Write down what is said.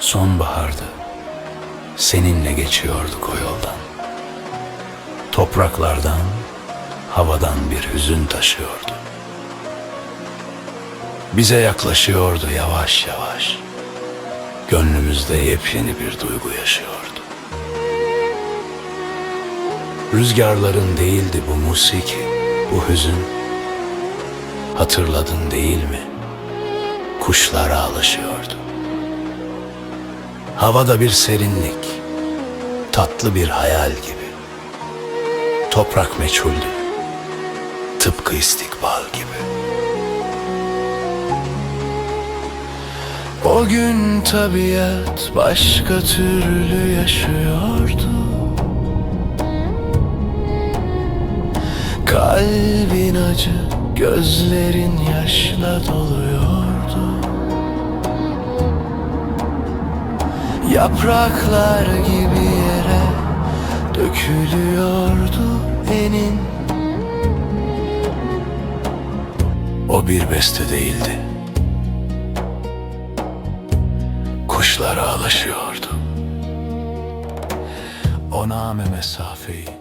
Sonbahardı. Seninle geçiyorduk o yoldan. Topraklardan, havadan bir hüzün taşıyordu. Bize yaklaşıyordu yavaş yavaş. Gönlümüzde yepyeni bir duygu yaşıyordu. Rüzgarların değildi bu musiki, bu hüzün. Hatırladın değil mi? Kuşlar ağlaşıyordu. Havada bir serinlik, tatlı bir hayal gibi. Toprak meçhuldü, tıpkı istikbal gibi. O gün tabiat başka türlü yaşıyordu. Kalbin acı, gözlerin yaşla doluyordu. Yapraklar gibi yere dökülüyordu enin. O bir beste değildi. Kuşlar ağlaşıyordu. O name mesafeyi